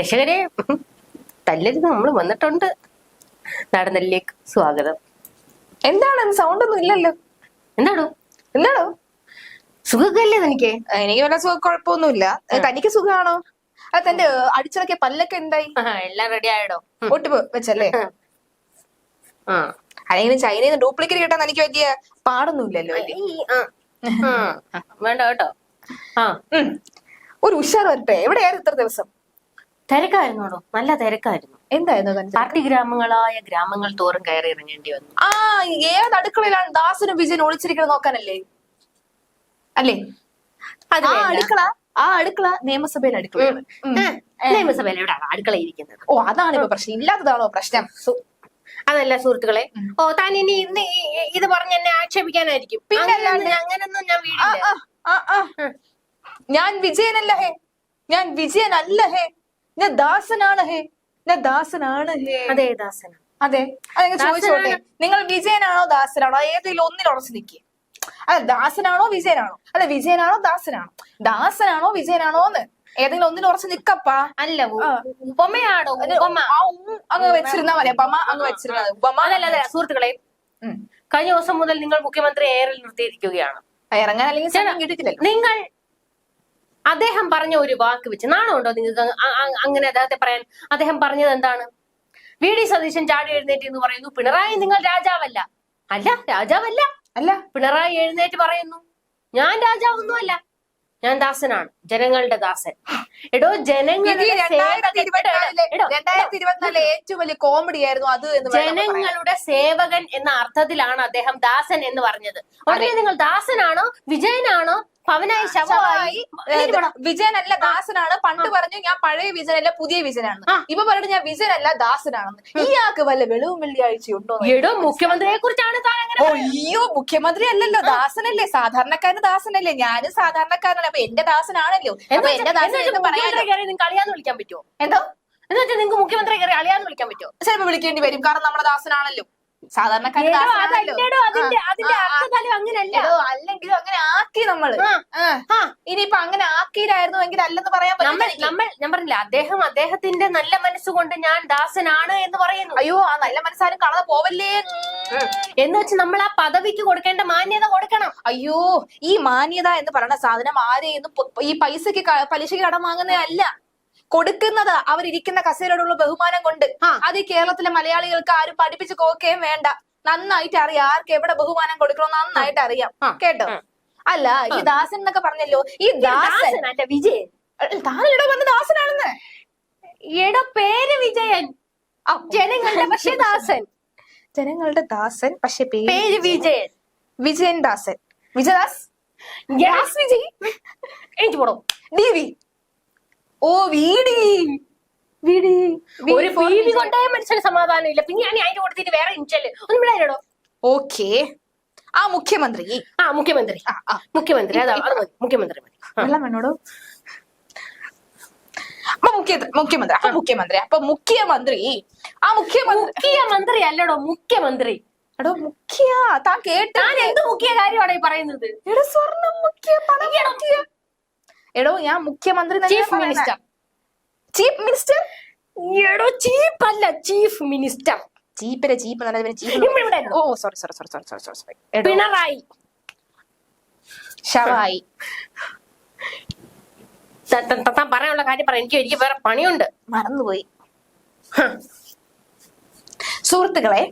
രക്ഷകരെ തല്ലരുത്. നമ്മൾ വന്നിട്ടുണ്ട്. നടന്നല്ലേക്ക് സ്വാഗതം. എന്താണ്? സൗണ്ട് ഒന്നും ഇല്ലല്ലോ എന്താണോ എന്താണോ സുഖമല്ലേ തനിക്ക്? എനിക്ക് വല്ല സുഖ കുഴപ്പമൊന്നുമില്ല. തനിക്ക് സുഖമാണോ? അത് തന്റെ അടിച്ചിറക്കിയ പല്ലൊക്കെ എന്തായി? എല്ലാം റെഡി ആയടോ. ഒട്ടു വെച്ചല്ലേ? അല്ലെങ്കിൽ ചൈനയിൽ നിന്ന് ഡ്യൂപ്ലിക്കേറ്റ് കിട്ടാൻ എനിക്ക് വലിയ പാടൊന്നുമില്ലല്ലോ. വേണ്ട കേട്ടോ. ഒരു ഉഷാർ വരട്ടെ. എവിടെയായിരുന്നു ഇത്ര ദിവസം? തിരക്കായിരുന്നോടോ? നല്ല തിരക്കായിരുന്നു. എന്തായിരുന്നു പാർട്ടി ഗ്രാമങ്ങളായ ഗ്രാമങ്ങൾ തോറും കയറി ഇറങ്ങേണ്ടി വന്നു. ആ ഏത് അടുക്കളയിലാണ് ദാസനും വിജയനും ഒളിച്ചിരിക്കുന്നത് നോക്കാനല്ലേ? അല്ലേ? അത് ആ വേണ്ട. അടുക്കള. ആ അടുക്കള നിയമസഭയിൽ അടുക്കളയാണ്. ഉം. നിയമസഭയിൽ എവിടെയാണ് അടുക്കള ഇരിക്കുന്നത് ഓ അതാണ് ഇപ്പൊ പ്രശ്നം. ഇല്ലാത്തതാണോ പ്രശ്നം? സു- അതല്ല സുഹൃത്തുക്കളെ. ഓ താൻ ഇനി ഇന്ന് ഈ- ഇത് പറഞ്ഞ് എന്നെ ആക്ഷേപിക്കാനായിരിക്കും. പിന്നെ അങ്ങനൊന്നും- അങ്ങനൊന്നും ഞാൻ ആ, വീടില്ല ആ, ആ, ആ. ഞാൻ വിജയനല്ല ഹേ. ഞാൻ വിജയനല്ല ഹേ. ഞാൻ ദാസനാണ് ഹേ. ഞാൻ ദാസനാണ് ഹേ. അതെ ദാസന അതെ. അതെങ്ങനെ ചോദിച്ചോട്ടെ. നിങ്ങൾ വിജയനാണോ ദാസനാണോ? ഏതെങ്കിലും ഒന്നിൽ ഉറച്ചു നിൽക്കുക അല്ല ദാസനാണോ വിജയനാണോ? അല്ല വിജയനാണോ ദാസനാണോ? ദാസനാണോ വിജയനാണോ എന്ന് ഏതെങ്കിലും ഒന്നിൽ ഉറച്ചു നിക്കപ്പാ. അല്ല ഉപമയാണോ ഉപമ അങ്ങ് വെച്ചിരുന്നാ മതി. ഉപമ അങ്ങ് വെച്ചിരുന്നത് ഉപമ അല്ലല്ല സുഹൃത്തുക്കളെ. കഴിഞ്ഞ ദിവസം മുതൽ നിങ്ങൾ മുഖ്യമന്ത്രി എയറിൽ നിർത്തിയിരിക്കുകയാണ്. ഇറങ്ങാൻ അല്ലെങ്കിൽ നിങ്ങൾ അദ്ദേഹം പറഞ്ഞ ഒരു വാക്ക് വെച്ച് നാണമുണ്ടോ നിങ്ങൾക്ക്? അങ്ങനെ അദ്ദേഹത്തെ പറയാൻ അദ്ദേഹം പറഞ്ഞത് എന്താണ്? വി. ഡി. സതീശൻ ചാടി എഴുന്നേറ്റ് എന്ന് പറയുന്നു. പിണറായി നിങ്ങൾ രാജാവല്ല. അല്ല രാജാവല്ല. അല്ല. പിണറായി എഴുന്നേറ്റ് പറയുന്നു. ഞാൻ രാജാവൊന്നുമല്ല. ഞാൻ ദാസനാണ്. ജനങ്ങളുടെ ദാസൻ. എടോ ജനങ്ങളുടെ ഏറ്റവും വലിയ കോമഡി ആയിരുന്നു അത് എന്ന് വേണം ജനങ്ങളുടെ സേവകൻ എന്ന അർത്ഥത്തിലാണ് അദ്ദേഹം ദാസൻ എന്ന് പറഞ്ഞത്. ഉടനെ നിങ്ങൾ ദാസനാണോ? വിജയനാണോ? പവനായി ശവമായി വിജയനല്ല ദാസനാണ്. പണ്ട് പറഞ്ഞു ഞാൻ പഴയ വിജയനല്ല പുതിയ വിജയനാണ്. ഇപ്പൊ പറഞ്ഞു ഞാൻ വിജയനല്ല ദാസനാണെന്ന്. ഇയാൾക്ക് വല്ല വെളിവും വെള്ളിയാഴ്ച ഉണ്ടോ എടോ മുഖ്യമന്ത്രിയെ കുറിച്ചാണ് അയ്യോ മുഖ്യമന്ത്രി അല്ലല്ലോ ദാസനല്ലേ. സാധാരണക്കാരന് ദാസനല്ലേ. ഞാനും സാധാരണക്കാരനല്ല അപ്പൊ എന്റെ ദാസനാണല്ലോ. അപ്പൊ എന്റെ ദാസൻ എന്ന് കയറി വിളിക്കാൻ പറ്റുമോ എന്തോ? എന്താ വെച്ചാൽ നിങ്ങൾക്ക് മുഖ്യമന്ത്രി കയറി അളിയാന്ന് വിളിക്കാൻ പറ്റുമോ ചിലപ്പോ വിളിക്കേണ്ടി വരും. കാരണം നമ്മുടെ ദാസനാണല്ലോ. അല്ലെങ്കിലും അങ്ങനെ ആക്കി നമ്മൾ. ഇനിയിപ്പൊ അങ്ങനെ ആക്കിയില്ലായിരുന്നു എങ്കിൽ അല്ലെന്ന് പറയാൻ നമ്മൾ നമ്മൾ ഞാൻ പറഞ്ഞില്ല അദ്ദേഹം അദ്ദേഹത്തിന്റെ നല്ല മനസ്സുകൊണ്ട് ഞാൻ ദാസനാണ് എന്ന് പറയുന്നു. അയ്യോ ആ നല്ല മനസ്സാരും കാണാതെ പോവല്ലേ? എന്ന് വെച്ച് നമ്മൾ ആ പദവിക്ക് കൊടുക്കേണ്ട മാന്യത കൊടുക്കണം. അയ്യോ ഈ മാന്യത എന്ന് പറയുന്ന സാധനം ആരെയും ഈ പൈസക്ക് പലിശക്ക് കടം വാങ്ങുന്നതല്ല. കൊടുക്കുന്നത് അവരിക്കുന്ന കസേരയോടുള്ള ബഹുമാനം കൊണ്ട്. അത് ഈ കേരളത്തിലെ മലയാളികൾക്ക് ആരും പഠിപ്പിച്ചു കോക്കുകയും വേണ്ട. നന്നായിട്ട് അറിയാം. ആർക്ക് എവിടെ ബഹുമാനം കൊടുക്കണോ നന്നായിട്ട് അറിയാം. കേട്ടോ? അല്ല ഈ ദാസൻ എന്നൊക്കെ പറഞ്ഞല്ലോ. ഈ ദാസൻ വിജയൻ. താനിവിടെ വന്ന ദാസനാണെന്ന്? എടോ പേര് വിജയൻ. ജനങ്ങളുടെ പക്ഷേ ദാസൻ. ജനങ്ങളുടെ ദാസൻ പക്ഷെ പേര് വിജയൻ. വിജയൻ. ദാസൻ. വിജയദാസ്? ഗ്യാസ് വിജയ്? എനിക്ക് പോടോ. ഡി വി ഓ വീടി. വീടി. ഒരു ബീവി കൊണ്ടായ മനുഷ്യന് സമാധാനം ഇല്ല പിന്നെ ഞാൻ അതിന്റെ കൊടുത്തിട്ട് വേറെ ഇൻഷൽ ഒന്നും വിടാനോ ഓക്കെ. ആ മുഖ്യമന്ത്രി. ആ മുഖ്യമന്ത്രി. മുഖ്യമന്ത്രി. അതാ മുഖ്യമന്ത്രി മതി. വെള്ളം വേണോടോ? മുഖ്യമന്ത്രി അപ്പൊ മുഖ്യമന്ത്രി അപ്പൊ മുഖ്യമന്ത്രി. ആ മുഖ്യമന്ത്രി മുഖ്യമന്ത്രി അല്ലടോ മുഖ്യമന്ത്രി. എടോ മുഖ്യ. താൻ കേട്ടാൻ എന്ത് മുഖ്യ കാര്യമാണ് ഈ പറയുന്നത്? എടോ സ്വർണം മുഖ്യ പണം മുഖ്യ. എടോ ഞാൻ മുഖ്യമന്ത്രി ചീഫ് മിനിസ്റ്റർ ചീഫ് മിനിസ്റ്റർ എടോ ചീഫ് അല്ല ചീഫ് മിനിസ്റ്റർ ചീപ്പിലെ ചീപ്പ് നല്ല ഓ sorry sorry sorry sorry sorry sorry Pinarayi. ഷവായി. താൻ പറയാനുള്ള കാര്യം പറ എനിക്ക് എനിക്ക് വേറെ പണിയുണ്ട്. മറന്നുപോയി. സുഹൃത്തുക്കളെ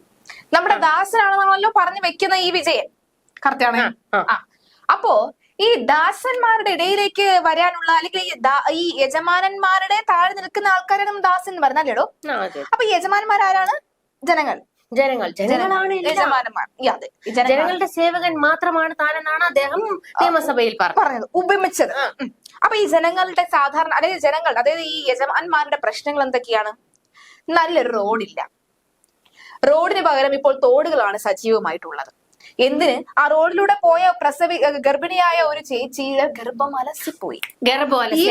നമ്മുടെ ദാസനാണെന്നാണല്ലോ പറഞ്ഞു വെക്കുന്ന ഈ വിജയൻ. കറക്റ്റ് ആണ് അപ്പോ ഈ ദാസന്മാരുടെ ഇടയിലേക്ക് വരാനുള്ള അല്ലെങ്കിൽ ഈ യജമാനന്മാരുടെ താഴെ നിൽക്കുന്ന ആൾക്കാരാണ് ദാസൻ എന്ന് അതെ. അപ്പൊ യജമാനന്മാർ ആരാണ്? ജനങ്ങൾ. ജനങ്ങൾ. ജനങ്ങളാണ് ജനങ്ങളുടെ സേവകൻ മാത്രമാണ് താനെന്നാണ് അദ്ദേഹം നിയമസഭയിൽ പറഞ്ഞത്. ഉപമിച്ചത്. അപ്പൊ ഈ ജനങ്ങളുടെ സാധാരണ അതായത് ജനങ്ങൾ അതായത് ഈ യജമാന്മാരുടെ പ്രശ്നങ്ങൾ എന്തൊക്കെയാണ്? നല്ലൊരു റോഡില്ല. റോഡിന് പകരം ഇപ്പോൾ തോടുകളാണ് സജീവമായിട്ടുള്ളത്. എന്തിന്? ആ റോഡിലൂടെ പോയ പ്രസവി ഗർഭിണിയായ ഒരു ചേച്ചിയുടെ ഗർഭം അലസിപ്പോയി. ഈ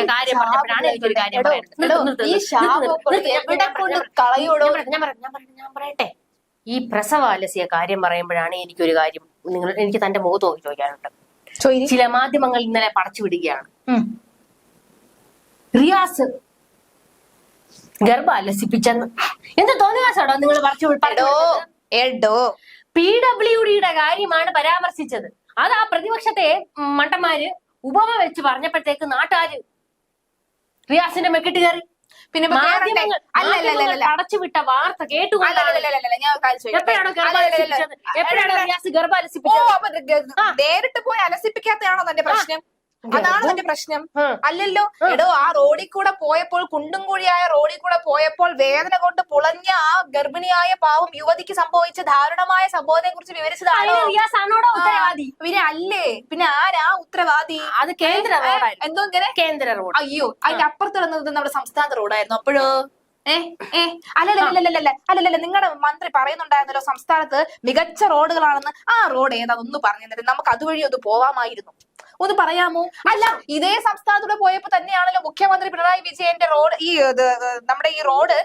ശാപം എവിടെ കൊണ്ട്. കളയോടോ? ഞാൻ പറയാം, ഞാൻ പറയാം, ഞാൻ പറയാം, ഞാൻ പറയട്ടെ. ഈ പ്രസവാലസ്യ കാര്യം പറയുമ്പോഴാണ് എനിക്കൊരു കാര്യം നിങ്ങൾ എനിക്ക് തന്റെ മുഖത്ത് നോക്കി ചോദിക്കാനുണ്ട്. ചില മാധ്യമങ്ങൾ ഇന്നലെ പടച്ചു വിടുകയാണ്. റിയാസ് ഗർഭ അലസിപ്പിച്ചെന്ന്. എന്ത് തോന്നിയാസാടോ നിങ്ങൾ പറിച്ചു എടോ. പി ഡബ്ല്യു ഡിയുടെ കാര്യമാണ് പരാമർശിച്ചത്. അത് ആ പ്രതിപക്ഷത്തെ മണ്ടന്മാര് ഉപമ വെച്ച് പറഞ്ഞപ്പോഴത്തേക്ക് നാട്ടുകാര് റിയാസിന്റെ മെക്കിട്ട് കയറി. പിന്നെ അടച്ചുവിട്ട വാർത്ത കേട്ടുകൊണ്ടാണ്. നേരിട്ട് പോയി അലസിപ്പിക്കാത്തയാണോ തന്റെ പ്രശ്നം? അതാണ് എന്റെ പ്രശ്നം. അല്ലല്ലോ? എടോ ആ റോഡിൽ കൂടെ പോയപ്പോൾ കുണ്ടും കുഴിയായ റോഡിൽ കൂടെ പോയപ്പോൾ വേദന കൊണ്ട് പുളഞ്ഞ ആ ഗർഭിണിയായ പാവം യുവതിക്ക് സംഭവിച്ച ദാരുണമായ സംഭവത്തെ കുറിച്ച് വിവരിച്ചതാണോ? ഉത്തരവാദി. പിന്നെ അല്ലേ? പിന്നെ ആരാ ഉത്തരവാദി? അത് കേന്ദ്ര റോഡായിരുന്നു. എന്തോ ഇങ്ങനെ? കേന്ദ്ര റോഡ്. അയ്യോ അതിന്റെ അപ്പുറത്ത് നമ്മുടെ സംസ്ഥാന റോഡായിരുന്നു അപ്പോഴോ? ഏ? ഏ? അല്ലല്ലല്ലല്ലല്ല അല്ലല്ലല്ല നിങ്ങളുടെ മന്ത്രി പറയുന്നുണ്ടായിരുന്നല്ലോ സംസ്ഥാനത്ത് മികച്ച റോഡുകളാണെന്ന്. ആ റോഡ് ഏതാ? ഒന്ന് പറഞ്ഞു തരും നമുക്ക് അതുവഴി ഒന്ന് പോവാമായിരുന്നു. ഒന്ന് പറയാമോ? അല്ല ഇതേ സംസ്ഥാനത്തൂടെ പോയപ്പോ തന്നെയാണല്ലോ മുഖ്യമന്ത്രി പിണറായി വിജയന്റെ റോഡ് ഈ നമ്മുടെ ഈ റോഡ്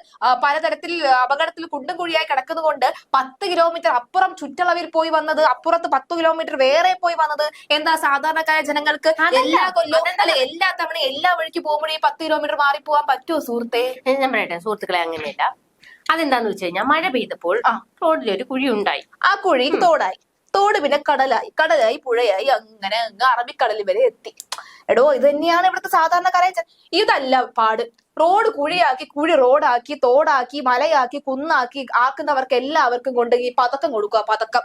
പലതരത്തിൽ അപകടത്തിൽ കുണ്ടും കുഴിയായി കിടക്കുന്നതുകൊണ്ട് പത്ത് കിലോമീറ്റർ അപ്പുറം ചുറ്റളവിൽ പോയി വന്നത് അപ്പുറത്ത് പത്ത് കിലോമീറ്റർ വേറെ പോയി വന്നത്. എന്താ സാധാരണക്കാരായ ജനങ്ങൾക്ക്. എല്ലാ കൊല്ലവും അല്ല എല്ലാ തവണ എല്ലാ വഴിക്ക് പോകുമ്പോഴേ പത്ത് കിലോമീറ്റർ മാറി പോവാൻ പറ്റുമോ സുഹൃത്തെ ഞാൻ പറയട്ടെ സുഹൃത്തുക്കളെ അങ്ങനെയല്ല. അതെന്താന്ന് വെച്ച് കഴിഞ്ഞാൽ മഴ പെയ്തപ്പോൾ. റോഡിലൊരു കുഴി ഉണ്ടായി. ആ കുഴി തോടായി. തോട് പിന്നെ കടലായി കടലായി പുഴയായി അങ്ങനെ അങ്ങ് അറബിക്കടൽ വരെ എത്തി. എടോ ഇത് തന്നെയാണ് ഇവിടുത്തെ സാധാരണക്കാരായ ഇതല്ല പാട്. റോഡ് കുഴിയാക്കി കുഴി റോഡാക്കി തോടാക്കി മലയാക്കി കുന്നാക്കി ആക്കുന്നവർക്ക് എല്ലാവർക്കും കൊണ്ട് ഈ പതക്കം കൊടുക്കുക പതക്കം.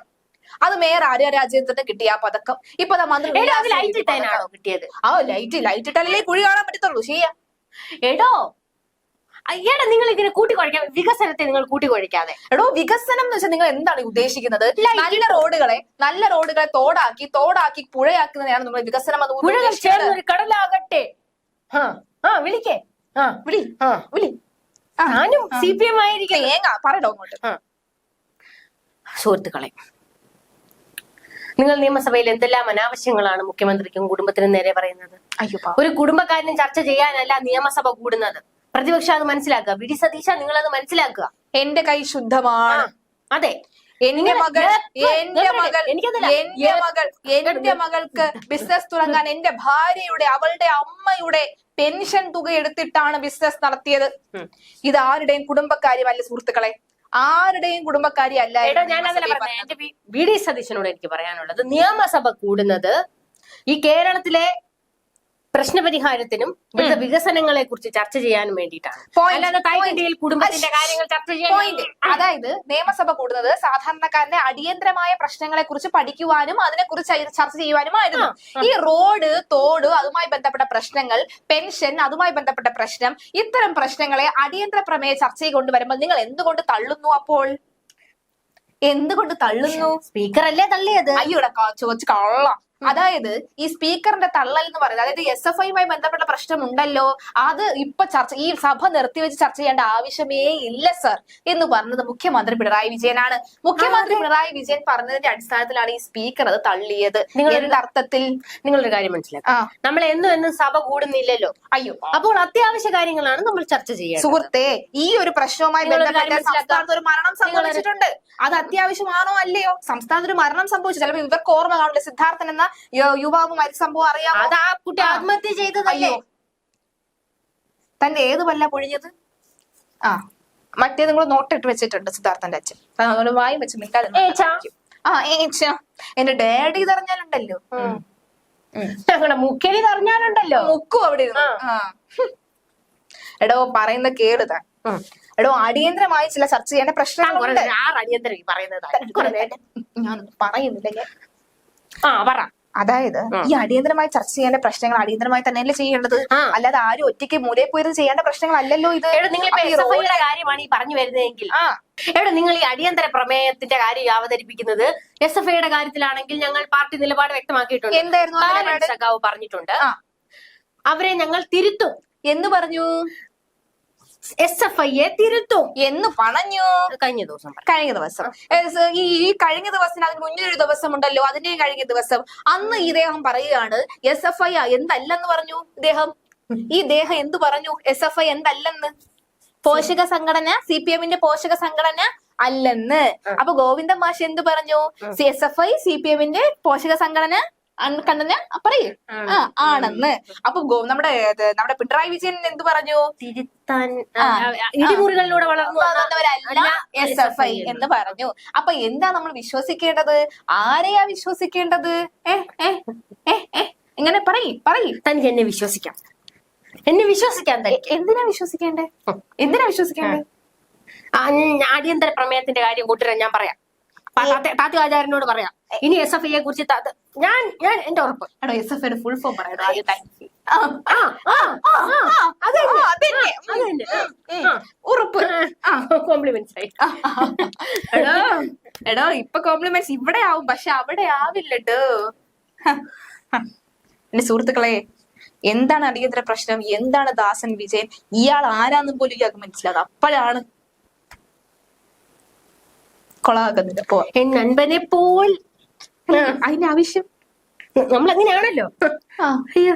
അത് മേയർ ആര്യ രാജേന്ദ്രന് കിട്ടിയ ആ പതക്കം. ഇപ്പൊ മന്ത്രി ലൈറ്റ് കിട്ടിയ കിട്ടിയത്? ആ ലൈറ്റ് ലൈറ്റ് ഇട്ടാലേ കുഴി കാണാൻ പറ്റത്തുള്ളൂ. ശരിയാ. എടോ അയ്യടാ നിങ്ങൾ ഇതിനെ കൂട്ടിക്കുഴയ്ക്കാൻ വികസനത്തെ നിങ്ങൾ കൂട്ടിക്കുഴയ്ക്കാതെ എടോ വികസനം എന്ന് വെച്ചാൽ നിങ്ങൾ എന്താണ് ഉദ്ദേശിക്കുന്നത്? നല്ല റോഡുകളെ നല്ല റോഡുകളെ തോടാക്കി തോടാക്കി പുഴയാക്കുന്നതിനാണ് നമ്മൾ വികസനം എന്ന് പുഴകൾ ഒരു ചേർന്നൊരു കടലാകട്ടെ. ആ ആ വിളിക്കേ. ആ വിളി ആ. വിളി. ഞാനും സി പി എം ആയിരിക്കും തേങ്ങ പറയടോ അങ്ങോട്ട്. സുഹൃത്തുക്കളെ നിങ്ങൾ നിയമസഭയിൽ എന്തെല്ലാം അനാവശ്യങ്ങളാണ് മുഖ്യമന്ത്രിക്കും കുടുംബത്തിനും നേരെ പറയുന്നത്? അയ്യോ ഒരു കുടുംബക്കാരനും ചർച്ച ചെയ്യാനല്ല നിയമസഭ കൂടുന്നത്. പ്രതിപക്ഷം അത് മനസ്സിലാക്കുക. വി ഡി സതീശ നിങ്ങൾ അത് മനസ്സിലാക്കുക. എന്റെ കൈ ശുദ്ധമാണ്. അതെ. എന്റെ മകൾ എന്റെ മകൾ എന്റെ മകൾ എന്റെ മകൾക്ക് ബിസിനസ് തുടങ്ങാൻ എന്റെ ഭാര്യയുടെ അവളുടെ അമ്മയുടെ പെൻഷൻ തുക എടുത്തിട്ടാണ് ബിസിനസ് നടത്തിയത്. ഇത് ആരുടെയും കുടുംബക്കാര്യമല്ല സുഹൃത്തുക്കളെ. ആരുടെയും കുടുംബക്കാരിയല്ല ഞാൻ അതല്ല എന്റെ വി ഡി സതീശനോട് എനിക്ക് പറയാനുള്ളത് നിയമസഭ കൂടുന്നത് ഈ കേരളത്തിലെ പ്രശ്നപരിഹാരത്തിനും ഇവിടുത്തെ വികസനങ്ങളെ കുറിച്ച് ചർച്ച ചെയ്യാനും വേണ്ടിയിട്ടാണ്. അല്ലാതെ കുടുംബത്തിന്റെ കാര്യങ്ങൾ ചർച്ച ചെയ്യാൻ അതായത് നിയമസഭ കൂടുന്നത് സാധാരണക്കാരന്റെ അടിയന്തരമായ പ്രശ്നങ്ങളെ കുറിച്ച് പഠിക്കുവാനും അതിനെക്കുറിച്ച് കുറിച്ച് ചർച്ച ചെയ്യുവാനുമായിരുന്നു. ഈ റോഡ് തോട് അതുമായി ബന്ധപ്പെട്ട പ്രശ്നങ്ങൾ പെൻഷൻ അതുമായി ബന്ധപ്പെട്ട പ്രശ്നം ഇത്തരം പ്രശ്നങ്ങളെ അടിയന്തര പ്രമേയ ചർച്ചയിൽ കൊണ്ടുവരുമ്പോൾ നിങ്ങൾ എന്തുകൊണ്ട് തള്ളുന്നു അപ്പോൾ? എന്തുകൊണ്ട് തള്ളുന്നു? സ്പീക്കർ അല്ലേ തള്ളിയത്? അയ്യോടെ ചോദിച്ചു കള്ള. അതായത് ഈ സ്പീക്കറിന്റെ തള്ളൽ എന്ന് പറയുന്നത് അതായത് എസ് എഫ് ഐയുമായി ബന്ധപ്പെട്ട പ്രശ്നമുണ്ടല്ലോ അത് ഇപ്പൊ ചർച്ച ഈ സഭ നിർത്തിവെച്ച് ചർച്ച ചെയ്യേണ്ട ആവശ്യമേ ഇല്ല സർ എന്ന് പറഞ്ഞത് മുഖ്യമന്ത്രി പിണറായി വിജയനാണ്. മുഖ്യമന്ത്രി പിണറായി വിജയൻ പറഞ്ഞതിന്റെ അടിസ്ഥാനത്തിലാണ് ഈ സ്പീക്കർ അത് തള്ളിയത്. നിങ്ങൾ- എന്തർത്ഥത്തിൽ നിങ്ങളൊരു കാര്യം മനസ്സിലാക്കുക നമ്മൾ എന്നും എന്നും സഭ കൂടുന്നില്ലല്ലോ. അയ്യോ. അപ്പോൾ അത്യാവശ്യ കാര്യങ്ങളാണ് നമ്മൾ ചർച്ച ചെയ്യുക സുഹൃത്തെ ഈ ഒരു പ്രശ്നവുമായി ബന്ധപ്പെട്ട് സംസ്ഥാനത്ത് ഒരു മരണം സംഭവിച്ചിട്ടുണ്ട്. അത് അത്യാവശ്യമാണോ അല്ലയോ? സംസ്ഥാനത്ത് ഒരു മരണം സംഭവിച്ചു. ചിലപ്പോൾ ഇവർക്ക് ഓർമ്മ കാണില്ല സിദ്ധാർത്ഥൻ എന്ന യുവാവ് മരിച്ച സംഭവം അറിയാമോ? അത് ആ കുട്ടി ആത്മഹത്യ ചെയ്തതല്ലേ? തന്റെ ഏത് പല്ല പൊഴിഞ്ഞത്? ആ. മറ്റേ നിങ്ങൾ നോട്ടിട്ട് വെച്ചിട്ടുണ്ട് സിദ്ധാർത്ഥന്റെ അച്ഛൻ. അതുകൊണ്ട് വായും വെച്ച് മിണ്ടാതെ ആ ഏച്ച. എന്റെ ഡാഡി ഇതറിഞ്ഞാലുണ്ടല്ലോ. ഞങ്ങളുടെ മുഖ്യനി പറഞ്ഞാലുണ്ടല്ലോ മുക്കും അവിടെ എടോ പറയുന്ന കേടുതാ. എടോ അടിയന്തരമായി ചില ചർച്ച ചെയ്യേണ്ട പ്രശ്നങ്ങൾ പറയുന്നത്. ഞാൻ പറയുന്നില്ല ആ പറ. അതായത് ഈ അടിയന്തരമായി ചർച്ച ചെയ്യേണ്ട പ്രശ്നങ്ങൾ അടിയന്തരമായി തന്നെയല്ലേ ചെയ്യേണ്ടത്? അല്ലാതെ ആരും ഒറ്റയ്ക്ക് മൂലയിൽ പോയത് ചെയ്യേണ്ട പ്രശ്നങ്ങളല്ലല്ലോ ഇത്. നിങ്ങൾ കാര്യമാണ് ഈ പറഞ്ഞു വരുന്നതെങ്കിൽ. എവിടെ നിങ്ങൾ ഈ അടിയന്തര പ്രമേയത്തിന്റെ കാര്യം അവതരിപ്പിക്കുന്നത് എസ് എഫ് ഐയുടെ കാര്യത്തിലാണെങ്കിൽ ഞങ്ങൾ പാർട്ടി നിലപാട് വ്യക്തമാക്കിയിട്ടുണ്ട്. എന്തായിരുന്നു സഖാവ് പറഞ്ഞിട്ടുണ്ട്. അവരെ ഞങ്ങൾ തിരുത്തും. എന്ന് പറഞ്ഞു? എസ് എഫ് ഐയെ തിരുത്തും. എന്ന് പറഞ്ഞു? കഴിഞ്ഞ ദിവസം കഴിഞ്ഞ ദിവസം. ഈ കഴിഞ്ഞ ദിവസം അതിന് മുന്നൊരു ദിവസം ഉണ്ടല്ലോ അതിന്റെ കഴിഞ്ഞ ദിവസം. അന്ന് ഇദ്ദേഹം പറയുകയാണ് എസ് എഫ് ഐ എന്തല്ലെന്ന് പറഞ്ഞു ഇദ്ദേഹം? ഈ ദേഹം എന്ത് പറഞ്ഞു? എസ് എഫ് ഐ എന്തല്ലെന്ന്? പോഷക സംഘടന സി പി എമ്മിന്റെ പോഷക സംഘടന അല്ലെന്ന്. അപ്പൊ ഗോവിന്ദൻ മാഷ് എന്ത് പറഞ്ഞു? C S F I C P എമ്മിന്റെ പോഷക സംഘടന കണ്ണന പറയൂ. ആ ആണെന്ന്. അപ്പൊ ഗോ- നമ്മുടെ നമ്മുടെ പിണറായി വിജയൻ എന്ത് പറഞ്ഞു? തിരുത്താൻ ആ, ആ, ഇടിമുറികളിലൂടെ വളർന്നു എസ് എഫ് ഐ എന്ന് പറഞ്ഞു. അപ്പൊ എന്താ നമ്മൾ വിശ്വസിക്കേണ്ടത്? ആരെയാ വിശ്വസിക്കേണ്ടത്? ഏ ഏ ഏ ഏ ഇങ്ങനെ പറയ് പറയ്. തനിക്ക് എന്നെ വിശ്വസിക്കാം. എന്നെ വിശ്വസിക്കാൻ തനിക്ക്. എന്തിനാ വിശ്വസിക്കേണ്ടേ? എന്തിനാ വിശ്വസിക്കേണ്ടേ? അടിയന്തര പ്രമേയത്തിന്റെ കാര്യം കൂട്ടുകാരൻ ഞാൻ പറയാം. താത്തി ആചാര്യനോട് പറയാം. ഇനി എസ് എഫ് ഐയെ കുറിച്ച് ഞാൻ ഞാൻ എന്റെ ഉറപ്പ്. എടോ എസ് എഫ് ഐയുടെ ഫുൾ ഫോം പറയണോ ഉറപ്പ്. കോംപ്ലിമെന്റ്സ് ആയി. എടോ എടോ ഇപ്പൊ കോംപ്ലിമെന്റ്സ് ഇവിടെ ആവും പക്ഷെ അവിടെ ആവില്ലട്ടോ. എന്റെ സുഹൃത്തുക്കളെ എന്താണ് അടിയന്തര പ്രശ്നം? എന്താണ് ദാസൻ വിജയൻ? ഇയാൾ ആരാന്നും പോലും ഇയാൾക്ക് മനസ്സിലാകും അപ്പോഴാണ് കൊളാകുന്നത് പോ എൻ നൻപനെ പോൽ അതിന്റെ ആവശ്യം നമ്മൾ അങ്ങനെയാണല്ലോ ആ. അയ്യോ.